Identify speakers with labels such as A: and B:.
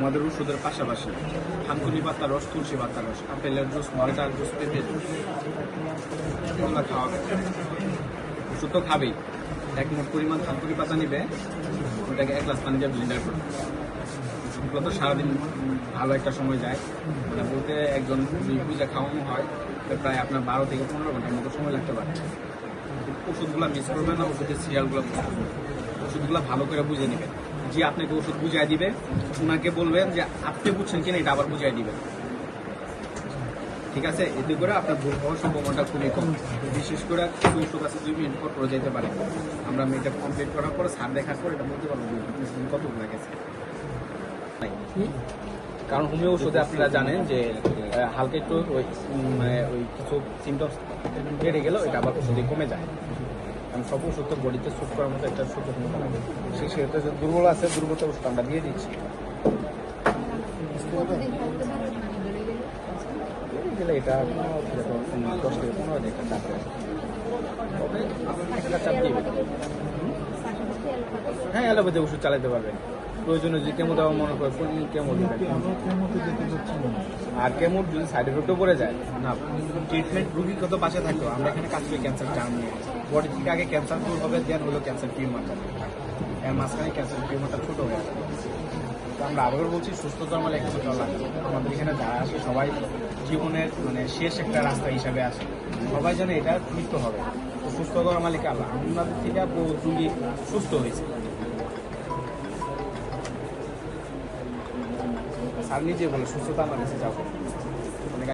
A: আমাদের ওষুধের পাশাপাশি থানকুনি পাতা, রস, তুলসী পাতা, রস, আপেলের জুস মালটার জুস পেঁপে জুস খাওয়াবে। ওষুধ তো খাবেই। এক মোট পরিমাণ থানকুনি পাতা নিবে, ওটাকে এক গ্লাস পানি দিয়ে ব্লেন্ডার করবে। ওষুধগুলো তো সারাদিন ভালো একটা সময় যায়। মানে বলতে একজন পূজা খাওয়ানো হয় প্রায় আপনার বারো থেকে পনেরো ঘণ্টার মতো সময় লাগতে পারে। ওষুধগুলো মিস করবে না, ওষুধের সিরিয়ালগুলো ওষুধগুলো ভালো করে বুঝে নেবেন যে আপনাকে ওষুধ বুঝাই দিবে ওনাকে বলবেন যে, আপনি বুঝছেন কিনা এটা আবার বুঝাই দিবেন। ঠিক আছে? এতে করে আপনার ভুল হওয়ার সম্ভাবনাটা খুবই কম। বিশেষ করে কিছু ওষুধ আছে দুই মিনিট পর পরে যেতে পারে। আমরা মেয়েটা কমপ্লিট করার পরে সার দেখার পর এটা বলতে পারব কত গেছে? নাই। কারণ হোমিও ওষুধে আপনারা জানেন যে হালকা একটু ওই মানে ওই কিছু সিমটমস বেড়ে গেলেও এটা আবার ওষুধে কমে যায়। কারণ সব ওষুধ বডিতে সুট করার মতো একটা সুযোগ সে সেই সেটা যে দুর্বল আছে দুর্বলতা ওষুধ আমরা দিয়ে দিচ্ছি।
B: গেলে
A: এটা কোনো উম, দশ থেকে পনেরো দিন একটা চাপ তবে একটা চাপ দিয়ে হ্যাঁ অ্যালোপ্যাথি ওষুধ চালাতে পারবেন। প্রয়োজনে যদি কেমো দেওয়া মনে করে কেমো আর কেমন যদি সাইড এফেক্টও পড়ে যায়? না ট্রিটমেন্ট রুগী কত পাশে থাকতো আমরা এখানে কাজ করি ক্যান্সার টার্ম নিয়ে। বডি থেকে আগে ক্যান্সার দূর হবে দেন হলো ক্যান্সার টিউমারটা এর মাঝখানে ক্যান্সার টিউমারটা ছোট হয়ে যাবে। আমরা আবারও বলছি সুস্থতা আমার চলা লাগবে আমাদের এখানে যারা আসে সবাই জীবনের মানে শেষ একটা রাস্তা হিসাবে আসে সবাই জানে এটা মৃত্যু হবে। সুস্থ করার মালিক আল্লাহ। আমাদের থেকে বহু সুস্থ হয়েছে। স্যার নিজে বলে সুস্থতা আমার কাছে যাব